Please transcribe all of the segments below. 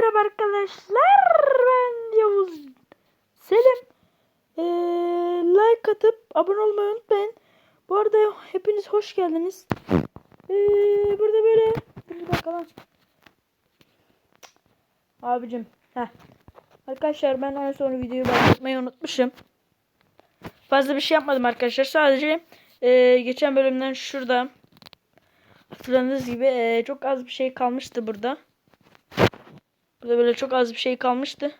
merhaba arkadaşlar. Ben Yavuz Selim. Ee, like atıp abone olmayı unutmayın. Bu arada hepiniz hoş geldiniz. Ee, burada böyle bir dakika lan. Abicim. Heh. Arkadaşlar ben en son videoyu başlatmayı unutmuşum. Fazla bir şey yapmadım arkadaşlar. Sadece ee, geçen bölümden şurada hatırladığınız gibi ee, çok az bir şey kalmıştı burada. Burada böyle çok az bir şey kalmıştı.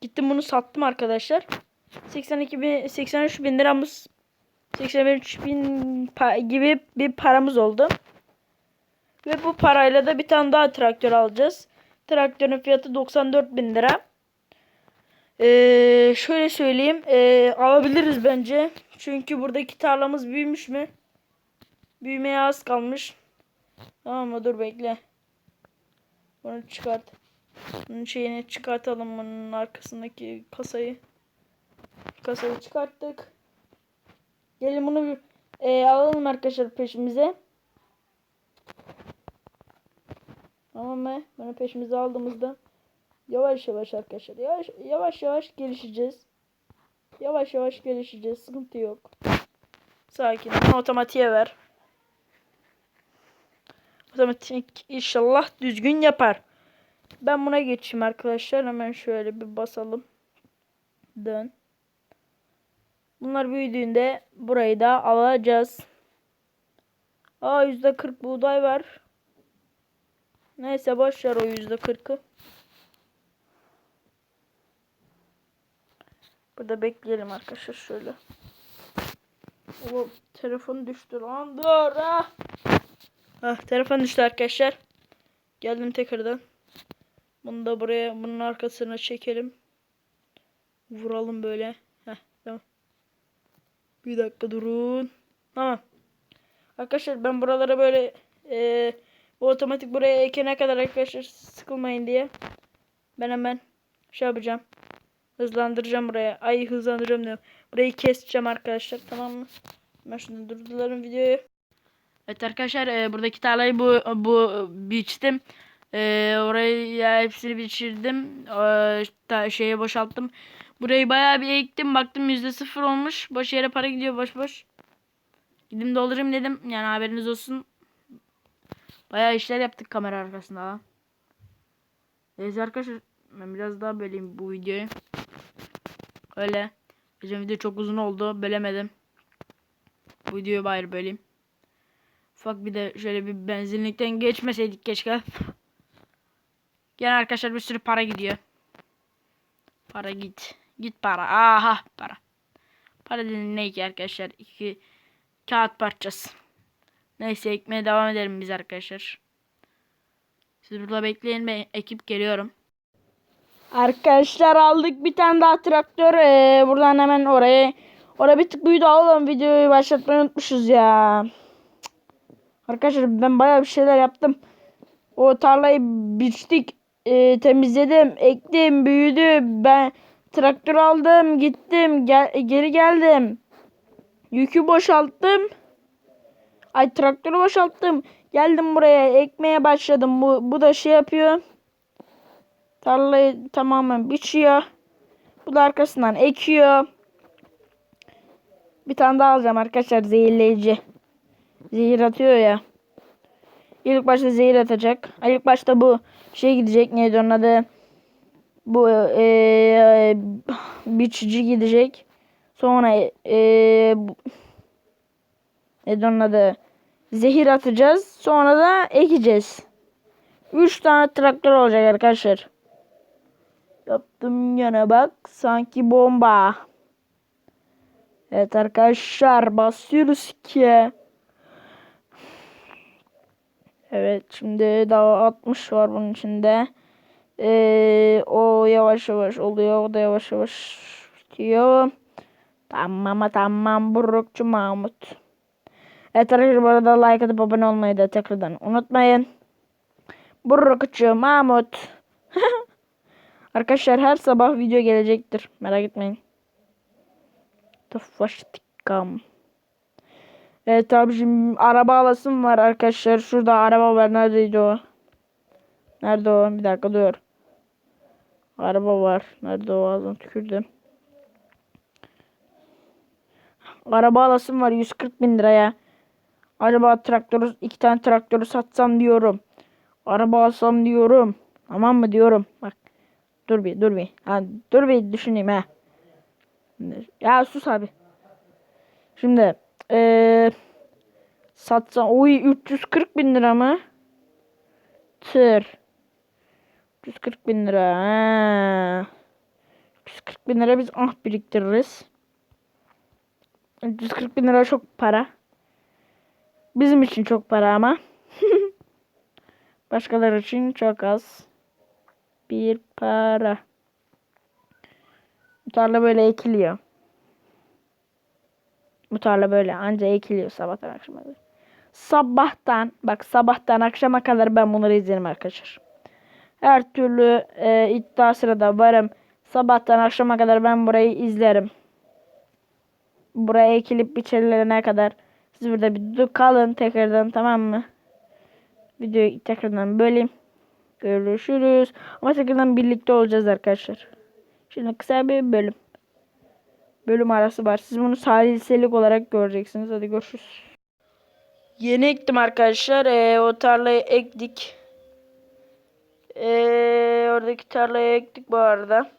Gittim bunu sattım arkadaşlar. 82 bin, 83 bin liramız 83 bin gibi bir paramız oldu. Ve bu parayla da bir tane daha traktör alacağız. Traktörün fiyatı 94 bin lira. Ee, şöyle söyleyeyim. ee, alabiliriz bence. Çünkü buradaki tarlamız büyümüş mü? Büyümeye az kalmış. Tamam mı? Dur bekle. Bunu çıkart. Bunun şeyini çıkartalım bunun arkasındaki kasayı. Kasayı çıkarttık. Gelin bunu bir e, alalım arkadaşlar peşimize. Tamam mı? Bunu peşimize aldığımızda yavaş yavaş arkadaşlar yavaş yavaş yavaş gelişeceğiz. Yavaş yavaş gelişeceğiz. Sıkıntı yok. Sakin. Bunu otomatiğe ver. Otomatik inşallah düzgün yapar. Ben buna geçeyim arkadaşlar. Hemen şöyle bir basalım. Dön. Bunlar büyüdüğünde burayı da alacağız. Aa %40 buğday var. Neyse boş ver o %40'ı. Burada bekleyelim arkadaşlar şöyle. O telefon düştü lan dur ah. Ah telefon düştü arkadaşlar. Geldim tekrardan. Bunu da buraya bunun arkasına çekelim. Vuralım böyle. Heh, tamam. Bir dakika durun. Tamam. Arkadaşlar ben buralara böyle e, bu otomatik buraya ekene kadar arkadaşlar sıkılmayın diye ben hemen şey yapacağım. Hızlandıracağım buraya. Ay hızlandıracağım diyorum. Burayı keseceğim arkadaşlar tamam mı? Ben şunu durduralım videoyu. Evet arkadaşlar e, buradaki tarlayı bu bu biçtim. E, orayı ya, hepsini biçirdim. E, ta, şeye boşalttım. Burayı bayağı bir ektim. Baktım yüzde sıfır olmuş. Boş yere para gidiyor boş boş. Gidim doldurayım dedim. Yani haberiniz olsun. Bayağı işler yaptık kamera arkasında. ha. Neyse arkadaşlar. Ben biraz daha böleyim bu videoyu. Öyle. Geçen video çok uzun oldu. Bölemedim. Bu videoyu bayır böleyim. Ufak bir de şöyle bir benzinlikten geçmeseydik keşke. Gene arkadaşlar bir sürü para gidiyor. Para git. Git para. Aha para. Para dediğin ne ki arkadaşlar? İki kağıt parçası. Neyse ekmeye devam edelim biz arkadaşlar. Siz burada bekleyin ben ekip geliyorum. Arkadaşlar aldık bir tane daha traktör. Ee, buradan hemen oraya. Oraya bir tık büyüdü oğlum. Videoyu başlatmayı unutmuşuz ya. Arkadaşlar ben bayağı bir şeyler yaptım. O tarlayı biçtik. E, temizledim. Ektim. Büyüdü. Ben traktör aldım. Gittim. Gel, geri geldim. Yükü boşalttım. Ay traktörü boşalttım. Geldim buraya. Ekmeye başladım. Bu, bu da şey yapıyor. Tarlayı tamamen biçiyor. Bu da arkasından ekiyor. Bir tane daha alacağım arkadaşlar zehirleyici. Zehir atıyor ya. İlk başta zehir atacak. İlk başta bu şey gidecek. Neydi onun adı? Bu eee biçici gidecek. Sonra eee bu- neydi onun adı? Zehir atacağız. Sonra da ekeceğiz. 3 tane traktör olacak arkadaşlar. Yaptım yana bak. Sanki bomba. Evet arkadaşlar basıyoruz ki. Evet şimdi daha 60 var bunun içinde. Ee, o yavaş yavaş oluyor. O da yavaş yavaş bitiyor. Tamam tamam Burukçu Mahmut. Evet arkadaşlar bu arada like atıp abone olmayı da tekrardan unutmayın. Burukçu Mahmut. arkadaşlar her sabah video gelecektir. Merak etmeyin. Tafaştikam. Evet abi şimdi araba alasım var arkadaşlar. Şurada araba var. Neredeydi o? Nerede o? Bir dakika dur. Araba var. Nerede o ağzına tükürdüm. Araba alasım var 140 bin liraya. Acaba traktörü iki tane traktörü satsam diyorum. Araba alsam diyorum. Tamam mı diyorum. Bak. Dur bir dur bir. Ha, dur bir düşüneyim ha. Ya sus abi. Şimdi eee satsam oy 340 bin lira mı? Tır. 340 bin lira. Ha. 340 bin lira biz ah biriktiririz. 340 bin lira çok para. Bizim için çok para ama. Başkaları için çok az. Bir para. Tarla böyle ekiliyor. Bu tarla böyle anca ekiliyor sabahtan akşama kadar. Sabahtan bak sabahtan akşama kadar ben bunları izlerim arkadaşlar. Her türlü e, iddia sırada varım. Sabahtan akşama kadar ben burayı izlerim. Buraya ekilip biçilene kadar siz burada bir kalın tekrardan tamam mı? Videoyu tekrardan böleyim. Görüşürüz. Ama tekrardan birlikte olacağız arkadaşlar. Şimdi kısa bir bölüm. Bölüm arası var. Siz bunu saliselik olarak göreceksiniz. Hadi görüşürüz. Yeni ektim arkadaşlar. Ee, o tarlayı ektik. Ee, oradaki tarlayı ektik bu arada.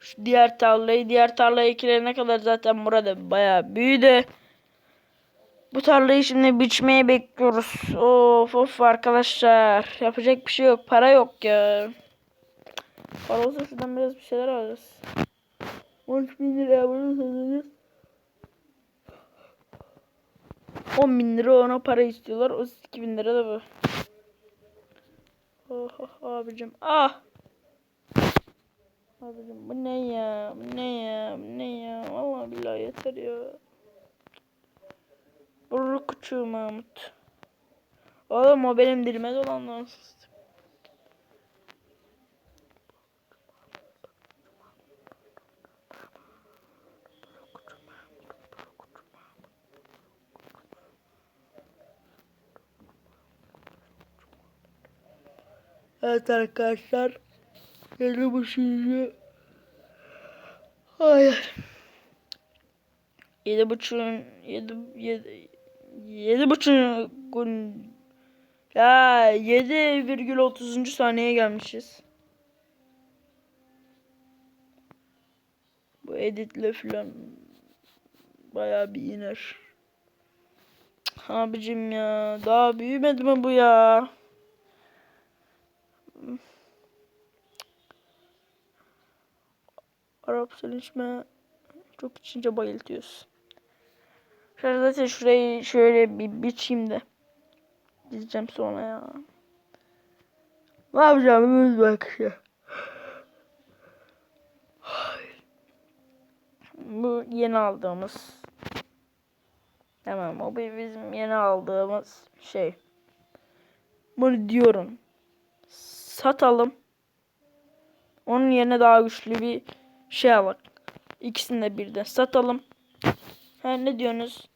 Şu diğer tarlayı, diğer tarlaya ekilene kadar zaten burada bayağı büyüdü. Bu tarlayı şimdi biçmeye bekliyoruz. Of of arkadaşlar. Yapacak bir şey yok. Para yok ya. Para olsa şuradan biraz bir şeyler alırız. 13 bin lira bunu 10 bin lira ona para istiyorlar. O 2 bin lira da bu. Oh, oh abicim. Ah. Abicim bu ne ya? Bu ne ya? Bu ne ya? Vallahi billahi yeter ya. Burru küçüğü Mahmut. Oğlum o benim dilime dolandı. Evet arkadaşlar. Yedi buçuğuncu. Hayır. Yedi buçuğun yedi yedi yedi buçuğun ya yedi virgül otuzuncu saniyeye gelmişiz. Bu editle filan bayağı bir iner. Abicim ya daha büyümedi mi bu ya? Arap sen içme. Çok içince bayıltıyorsun. Şöyle zaten şurayı şöyle bir biçeyim de. Dizeceğim sonra ya. Ne yapacağım bak ya. Bu yeni aldığımız. Tamam o bizim yeni aldığımız şey. Bunu diyorum. Satalım. Onun yerine daha güçlü bir şey alalım. İkisini de birden satalım. Ha ne diyorsunuz?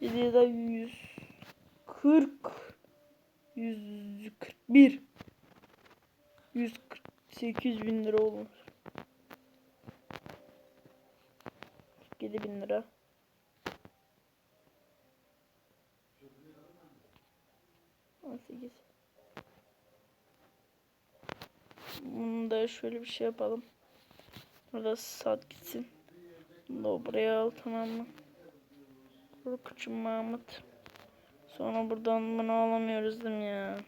7 ya da 140 141 148 bin lira olur. 7 bin lira. On. Bunu da şöyle bir şey yapalım. Burada saat gitsin. Bunu da buraya al tamam mı? Korkuçum Mahmut. Sonra buradan bunu alamıyoruz değil mi ya?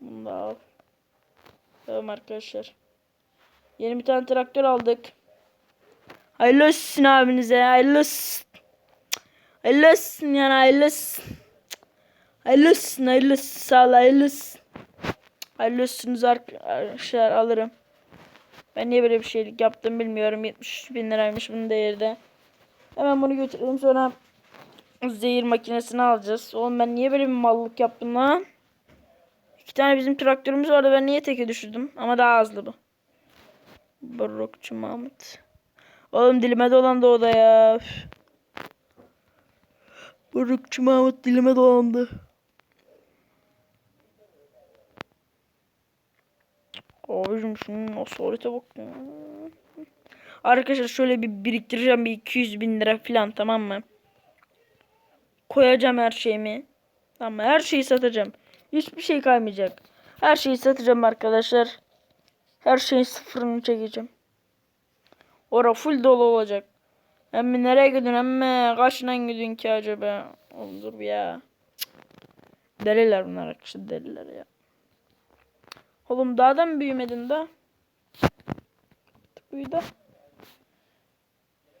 Bunu da al. Tamam arkadaşlar. Yeni bir tane traktör aldık. Hayırlı olsun abinize. Hayırlı olsun. Hayırlı olsun yani hayırlı olsun. Hayırlı olsun. Hayırlı olsun. Sağ ol. Hayırlı olsun. Hayırlı olsunuz arkadaşlar alırım. Ben niye böyle bir şeylik yaptım bilmiyorum. 73 bin liraymış bunun değeri de. Hemen bunu götürelim sonra zehir makinesini alacağız. Oğlum ben niye böyle bir mallık yaptım lan? İki tane bizim traktörümüz vardı. Ben niye teke düşürdüm? Ama daha azlı bu. Barokçu Mahmut. Oğlum dilime dolandı o da ya. Barokçu Mahmut dilime dolandı. Abicim şunun o solite bak. Arkadaşlar şöyle bir biriktireceğim bir 200 bin lira falan tamam mı? Koyacağım her şeyimi. Tamam mı? Her şeyi satacağım. Hiçbir şey kalmayacak. Her şeyi satacağım arkadaşlar. Her şeyin sıfırını çekeceğim. Ora full dolu olacak. Emmi nereye gidiyorsun emmi? Kaçla gidiyorsun ki acaba? Oğlum dur ya. Cık. Deliler bunlar arkadaşlar deliler ya. Oğlum daha da mı büyümedin da? Büyüdü.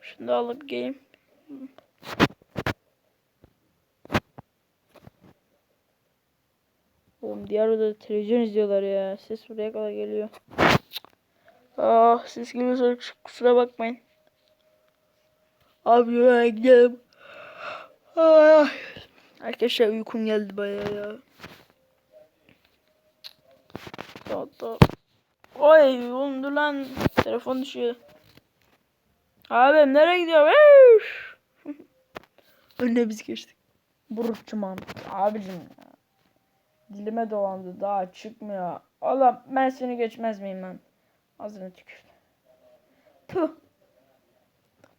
Şunu da alıp geleyim. Oğlum diğer odada televizyon izliyorlar ya. Ses buraya kadar geliyor. Ah ses geliyorsa kusura bakmayın. Abi ben gidelim. Ah. Arkadaşlar uykum geldi bayağı ya. Hatta. Oy oğlum dur lan. Telefon düşüyor. Abi nereye gidiyor? Önüne biz geçtik. Burukçu Mahmut. Abicim. Dilime dolandı daha çıkmıyor. Allah ben seni geçmez miyim ben? Ağzına tükür. Tüh.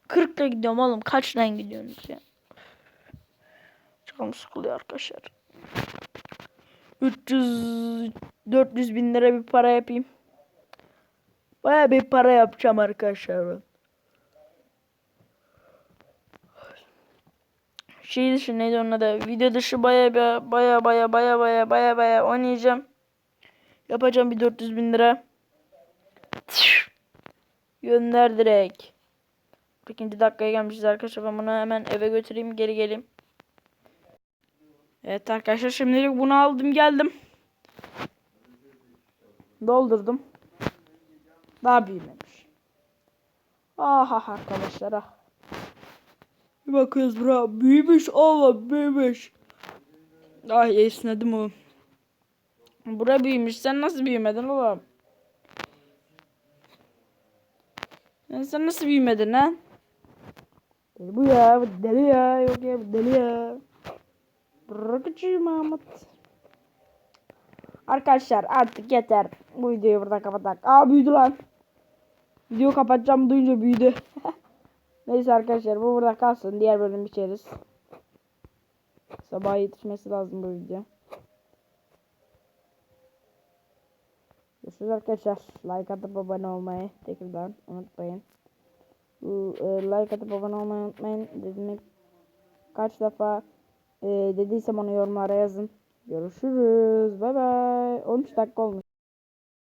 40'la gidiyorum oğlum. Kaçla gidiyorsunuz ya? Canım sıkılıyor arkadaşlar. 300 400 bin lira bir para yapayım. Baya bir para yapacağım arkadaşlar. Şey dışı neydi onun adı? Video dışı baya baya baya baya baya baya baya baya oynayacağım. Yapacağım bir 400 bin lira. Gönder direkt. İkinci dakikaya gelmişiz arkadaşlar. Ben bunu hemen eve götüreyim. Geri geleyim. Evet arkadaşlar şimdilik bunu aldım geldim. Doldurdum. Daha büyümemiş. Aha arkadaşlar ah. Bir bakıyoruz bura büyümüş Allah büyümüş. Ay esnedim o. Bura büyümüş sen nasıl büyümedin oğlum? Sen, nasıl büyümedin lan? Deli bu ya deli ya yok ya deli ya. Bırakıcı Mahmut. Arkadaşlar artık yeter. Bu videoyu burada kapatak. Aa büyüdü lan. Videoyu kapatacağım duyunca büyüdü. Neyse arkadaşlar bu burada kalsın. Diğer bölüm biçeriz. Sabah yetişmesi lazım bu video. Görüşürüz arkadaşlar. Like atıp abone olmayı tekrardan unutmayın. E, like atıp abone olmayı unutmayın. Dediğimi kaç defa e, dediysem onu yorumlara yazın. Görüşürüz. Bay bay. 13 dakika olmuş.